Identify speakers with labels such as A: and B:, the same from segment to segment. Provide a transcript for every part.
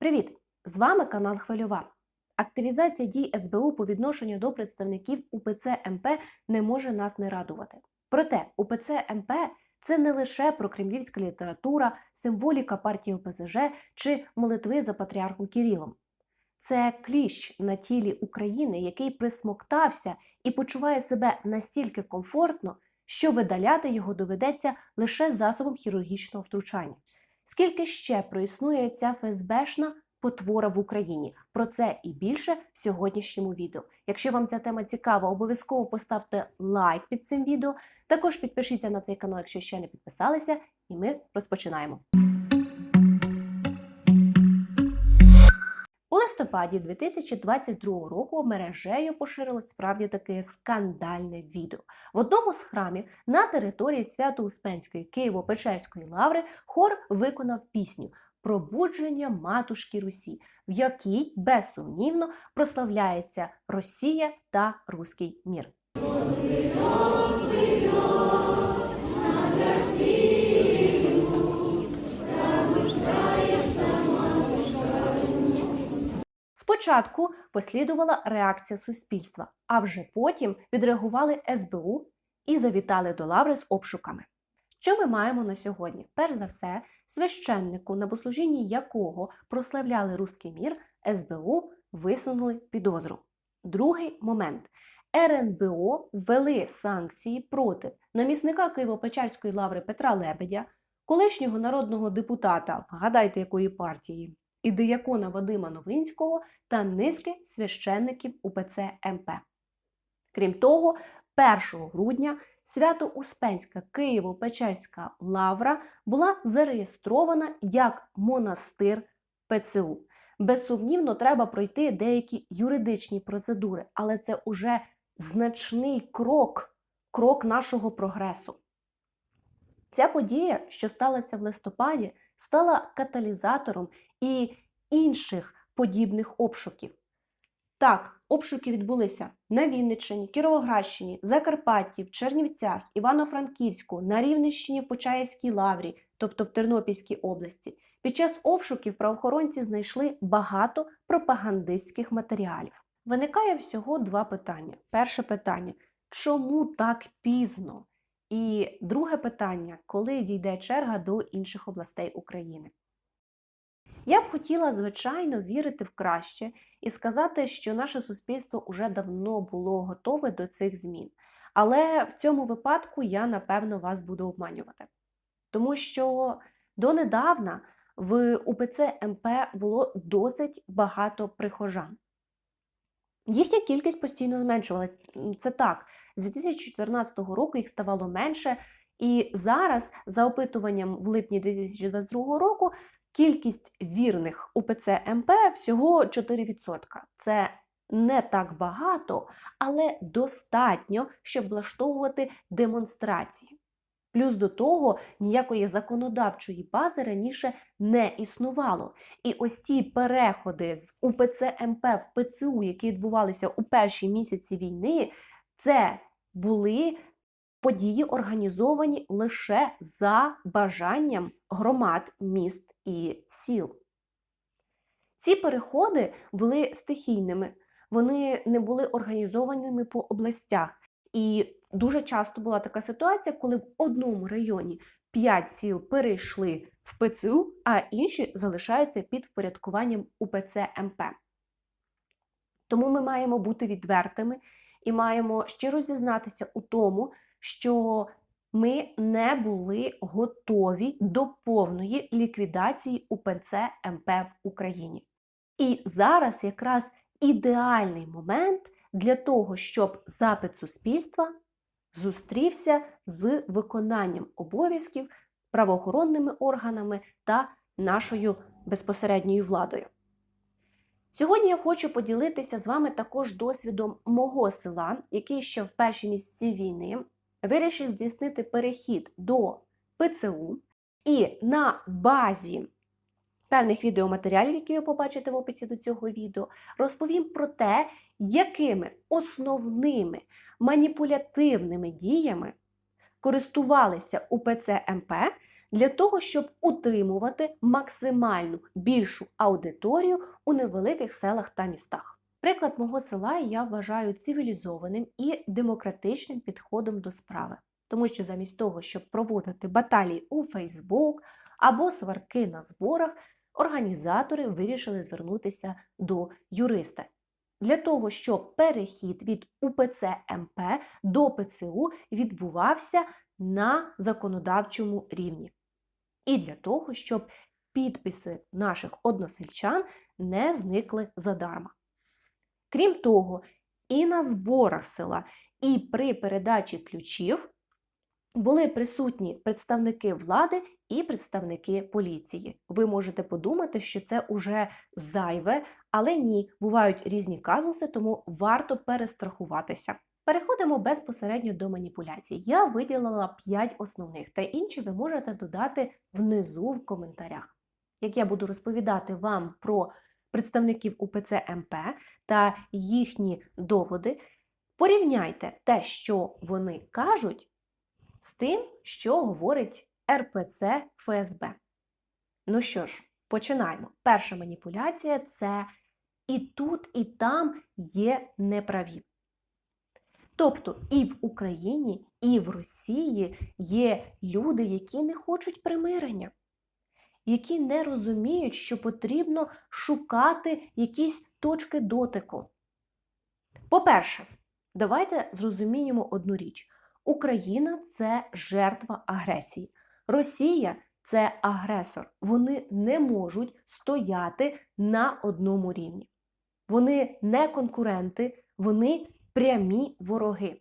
A: Привіт! З вами канал Хвильова. Активізація дій СБУ по відношенню до представників УПЦ МП не може нас не радувати. Проте УПЦ МП це не лише прокремлівська література, символіка партії ОПЗЖ чи молитви за патріархом Кирилом. Це кліщ на тілі України, який присмоктався і почуває себе настільки комфортно, що видаляти його доведеться лише засобом хірургічного втручання. Скільки ще проіснує ця ФСБшна потвора в Україні? Про це і більше в сьогоднішньому відео. Якщо вам ця тема цікава, обов'язково поставте лайк під цим відео. Також підпишіться на цей канал, якщо ще не підписалися, і ми розпочинаємо. Листопаді 2022 року мережею поширилось справді таке скандальне відео. В одному з храмів на території Свято-Успенської Києво-Печерської лаври хор виконав пісню Пробудження матушки Русі, в якій безсумнівно прославляється Росія та Руський мір. Спочатку послідувала реакція суспільства, а вже потім відреагували СБУ і завітали до лаври з обшуками. Що ми маємо на сьогодні? Перш за все, священнику, на богослужінні якого прославляли руський мір, СБУ висунули підозру. Другий момент. РНБО ввели санкції проти намісника Києво-Печерської лаври Петра Лебедя, колишнього народного депутата, вгадайте якої партії, і диякона Вадима Новинського та низки священників УПЦ МП. Крім того, 1 грудня Свято-Успенська Києво-Печерська лавра була зареєстрована як монастир ПЦУ. Безсумнівно, треба пройти деякі юридичні процедури, але це уже значний крок, крок нашого прогресу. Ця подія, що сталася в листопаді, стала каталізатором і інших подібних обшуків. Так, обшуки відбулися на Вінниччині, Кіровоградщині, Закарпатті, в Чернівцях, Івано-Франківську, на Рівненщині в Почаївській лаврі, тобто в Тернопільській області. Під час обшуків правоохоронці знайшли багато пропагандистських матеріалів. Виникає всього два питання. Перше питання чому так пізно? І друге питання, коли дійде черга до інших областей України? Я б хотіла, звичайно, вірити в краще і сказати, що наше суспільство уже давно було готове до цих змін. Але в цьому випадку я, напевно, вас буду обманювати. Тому що донедавна в УПЦ МП було досить багато прихожан. Їхня кількість постійно зменшувалася. Це так, з 2014 року їх ставало менше, і зараз, за опитуванням в липні 2022 року, кількість вірних УПЦ МП всього 4%. Це не так багато, але достатньо, щоб влаштовувати демонстрації. Плюс до того ніякої законодавчої бази раніше не існувало. І ось ті переходи з УПЦ МП в ПЦУ, які відбувалися у перші місяці війни, це були події організовані лише за бажанням громад, міст і сіл. Ці переходи були стихійними, вони не були організованими по областях. І дуже часто була така ситуація, коли в одному районі 5 сіл перейшли в ПЦУ, а інші залишаються під впорядкуванням УПЦ МП. Тому ми маємо бути відвертими і маємо щиро зізнатися у тому, що ми не були готові до повної ліквідації УПЦ МП в Україні. І зараз якраз ідеальний момент для того, щоб запит суспільства зустрівся з виконанням обов'язків правоохоронними органами та нашою безпосередньою владою. Сьогодні я хочу поділитися з вами також досвідом мого села, який ще в перші місяці війни вирішив здійснити перехід до ПЦУ і на базі певних відеоматеріалів, які ви побачите в описі до цього відео, розповім про те, якими основними маніпулятивними діями користувалися УПЦ МП для того, щоб утримувати максимальну більшу аудиторію у невеликих селах та містах. Приклад мого села я вважаю цивілізованим і демократичним підходом до справи, тому що замість того, щоб проводити баталії у Фейсбук або сварки на зборах, організатори вирішили звернутися до юриста для того, щоб перехід від УПЦ МП до ПЦУ відбувався на законодавчому рівні. І для того, щоб підписи наших односельчан не зникли задарма. Крім того, і на зборах села, і при передачі ключів були присутні представники влади і представники поліції. Ви можете подумати, що це уже зайве, але ні, бувають різні казуси, тому варто перестрахуватися. Переходимо безпосередньо до маніпуляцій. Я виділила 5 основних, та інші ви можете додати внизу в коментарях. Як я буду розповідати вам про представників УПЦ МП та їхні доводи, порівняйте те, що вони кажуть, з тим, що говорить РПЦ ФСБ. Ну що ж, починаємо. Перша маніпуляція це і тут, і там є неправі. Тобто і в Україні, і в Росії є люди, які не хочуть примирення, які не розуміють, що потрібно шукати якісь точки дотику. По-перше, давайте зрозуміємо одну річ: Україна це жертва агресії, Росія це агресор. Вони не можуть стояти на одному рівні. Вони не конкуренти, вони прямі вороги.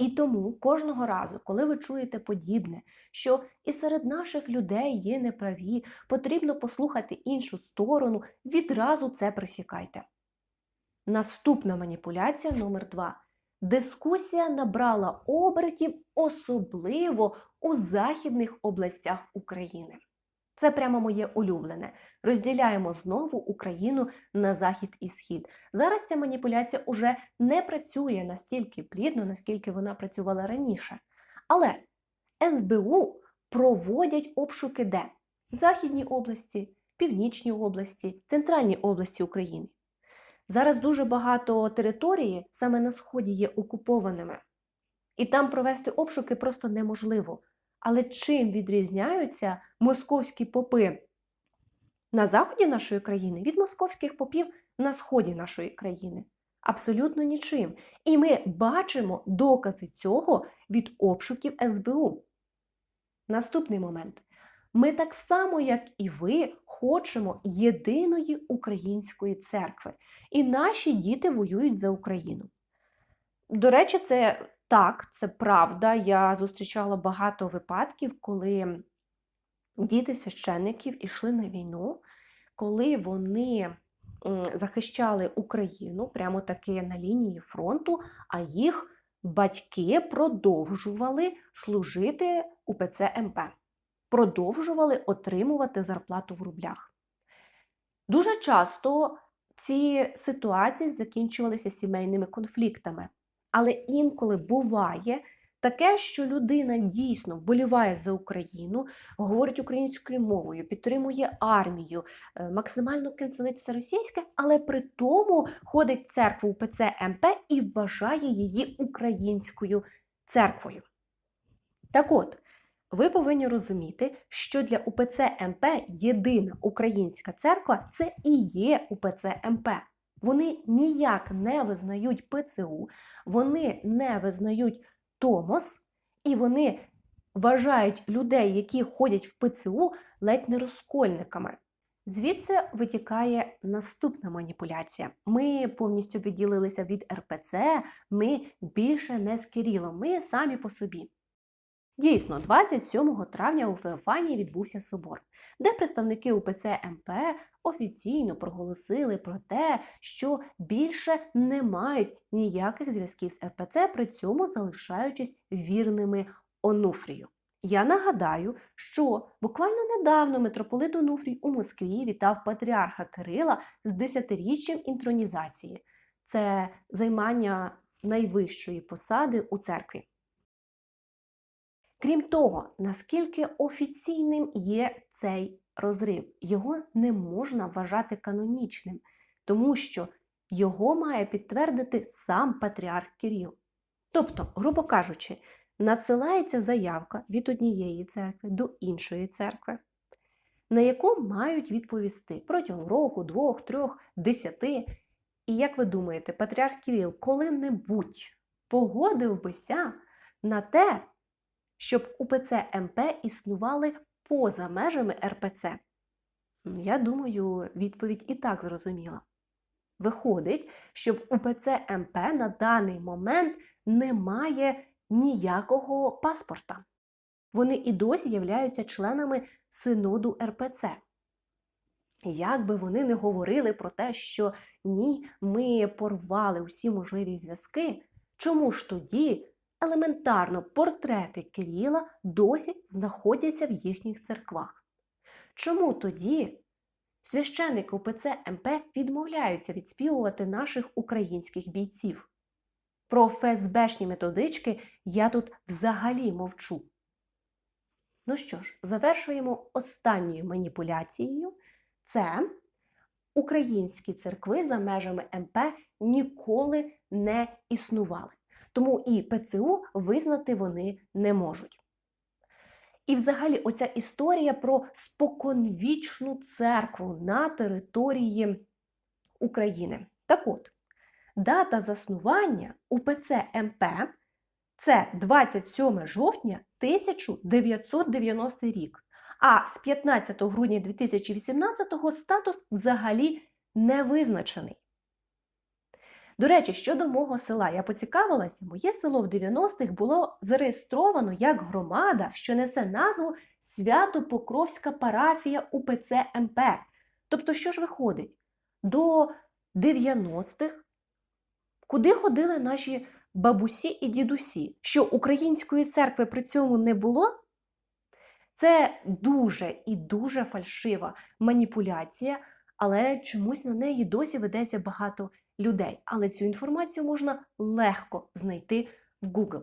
A: І тому кожного разу, коли ви чуєте подібне, що і серед наших людей є неправі, потрібно послухати іншу сторону, відразу це присікайте. Наступна маніпуляція номер два. Дискусія набрала обертів, особливо у західних областях України. Це прямо моє улюблене. Розділяємо знову Україну на захід і схід. Зараз ця маніпуляція уже не працює настільки плідно, наскільки вона працювала раніше. Але СБУ проводять обшуки де? В Західній області, Північній області, Центральній області України. Зараз дуже багато території саме на сході є окупованими, і там провести обшуки просто неможливо. Але чим відрізняються московські попи на заході нашої країни від московських попів на сході нашої країни? Абсолютно нічим. І ми бачимо докази цього від обшуків СБУ. Наступний момент. Ми так само, як і ви, хочемо єдиної української церкви. І наші діти воюють за Україну. До речі, це так, це правда. Я зустрічала багато випадків, коли діти священників ішли на війну, коли вони захищали Україну прямо таки на лінії фронту, а їх батьки продовжували служити у ПЦМП, продовжували отримувати зарплату в рублях. Дуже часто ці ситуації закінчувалися сімейними конфліктами. Але інколи буває таке, що людина дійсно вболіває за Україну, говорить українською мовою, підтримує армію, е, максимально канцелиться російське, але при тому ходить в церкву УПЦ МП і вважає її українською церквою. Так от, ви повинні розуміти, що для УПЦ МП єдина українська церква це і є УПЦ МП. Вони ніяк не визнають ПЦУ, вони не визнають Томос, і вони вважають людей, які ходять в ПЦУ, ледь не розкольниками. Звідси витікає наступна маніпуляція. Ми повністю відділилися від РПЦ, ми більше не з ми самі по собі. Дійсно, 27 травня у Феофанії відбувся собор, де представники УПЦ МП офіційно проголосили про те, що більше не мають ніяких зв'язків з РПЦ, при цьому залишаючись вірними Онуфрію. Я нагадаю, що буквально недавно митрополит Онуфрій у Москві вітав патріарха Кирила з десятиріччям інтронізації. Це займання найвищої посади у церкві. Крім того, наскільки офіційним є цей розрив, його не можна вважати канонічним, тому що його має підтвердити сам патріарх Кирил. Тобто, грубо кажучи, надсилається заявка від однієї церкви до іншої церкви, на яку мають відповісти протягом року, двох, трьох, десяти. І як ви думаєте, патріарх Кирил коли-небудь погодив бися на те, щоб УПЦ МП існували поза межами РПЦ? Я думаю, відповідь і так зрозуміла. Виходить, що в УПЦ МП на даний момент немає ніякого паспорта. Вони і досі являються членами синоду РПЦ. Як би вони не говорили про те, що ні, ми порвали усі можливі зв'язки, чому ж тоді елементарно портрети Кирила досі знаходяться в їхніх церквах? Чому тоді священники УПЦ МП відмовляються відспівувати наших українських бійців? Про ФСБшні методички я тут взагалі мовчу. Ну що ж, завершуємо останньою маніпуляцією. Це українські церкви за межами МП ніколи не існували. Тому і ПЦУ визнати вони не можуть. І взагалі оця історія про споконвічну церкву на території України. Так от, дата заснування УПЦ МП це 27 жовтня 1990 рік. А з 15 грудня 2018 статус взагалі не визначений. До речі, щодо мого села, я поцікавилася, моє село в 90-х було зареєстровано як громада, що несе назву Свято-Покровська парафія УПЦ МП. Тобто, що ж виходить? До 90-х, куди ходили наші бабусі і дідусі, що української церкви при цьому не було? Це дуже і дуже фальшива маніпуляція, але чомусь на неї досі ведеться багато людей. Але цю інформацію можна легко знайти в Google.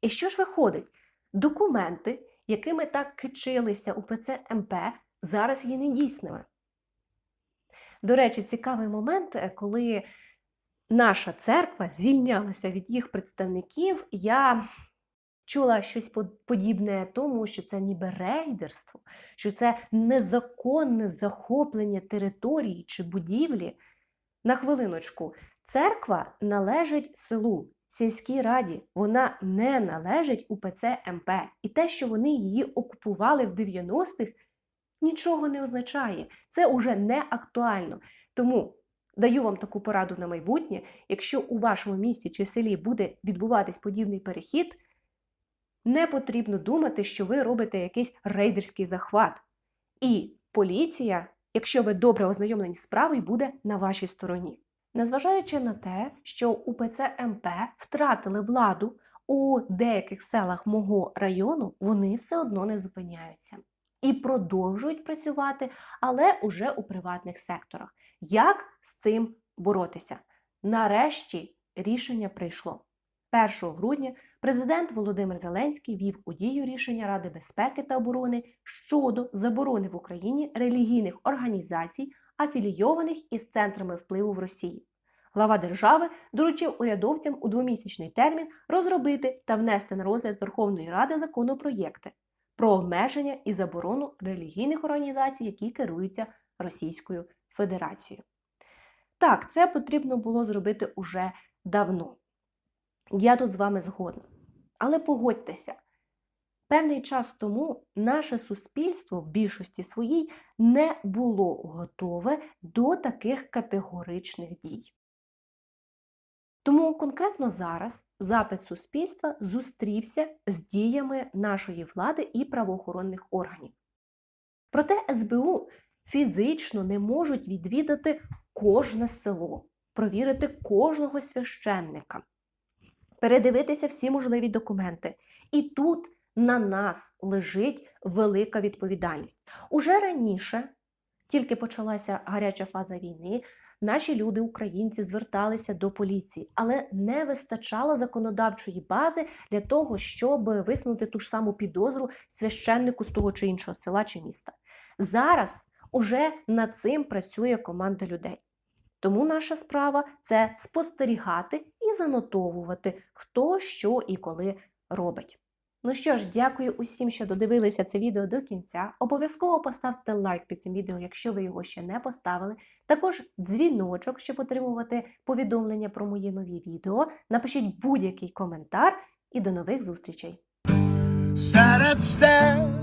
A: І що ж виходить? Документи, якими так кичилися у ПЦ МП, зараз є недійсними. До речі, цікавий момент, е, коли наша церква звільнялася від їх представників, я чула щось подібне тому, що це ніби рейдерство, що це незаконне захоплення території чи будівлі. На хвилиночку, церква належить селу, сільській раді, вона не належить УПЦ МП. І те, що вони її окупували в 90-х, нічого не означає. Це уже не актуально. Тому даю вам таку пораду на майбутнє: якщо у вашому місті чи селі буде відбуватись подібний перехід, не потрібно думати, що ви робите якийсь рейдерський захват. І поліція, якщо ви добре ознайомлені з справою, буде на вашій стороні. Незважаючи на те, що УПЦ МП втратили владу у деяких селах мого району, вони все одно не зупиняються і продовжують працювати, але уже у приватних секторах. Як з цим боротися? Нарешті рішення прийшло. 1 грудня президент Володимир Зеленський вів у дію рішення Ради безпеки та оборони щодо заборони в Україні релігійних організацій, афілійованих із центрами впливу в Росії. Глава держави доручив урядовцям у двомісячний термін розробити та внести на розгляд Верховної Ради законопроєкти про обмеження і заборону релігійних організацій, які керуються Російською Федерацією. Так, це потрібно було зробити уже давно. Я тут з вами згодна. Але погодьтеся, певний час тому наше суспільство в більшості своїй не було готове до таких категоричних дій. Тому конкретно зараз запит суспільства зустрівся з діями нашої влади і правоохоронних органів. Проте СБУ фізично не можуть відвідати кожне село, провірити кожного священника, передивитися всі можливі документи. І тут на нас лежить велика відповідальність. Уже раніше, тільки почалася гаряча фаза війни, наші люди, українці, зверталися до поліції, але не вистачало законодавчої бази для того, щоб висунути ту ж саму підозру священнику з того чи іншого села чи міста. Зараз уже над цим працює команда людей. Тому наша справа це спостерігати і занотовувати, хто що і коли робить. Ну що ж, дякую усім, що додивилися це відео до кінця. Обов'язково поставте лайк під цим відео, якщо ви його ще не поставили. Також дзвіночок, щоб отримувати повідомлення про мої нові відео. Напишіть будь-який коментар і до нових зустрічей!
B: Sad at stare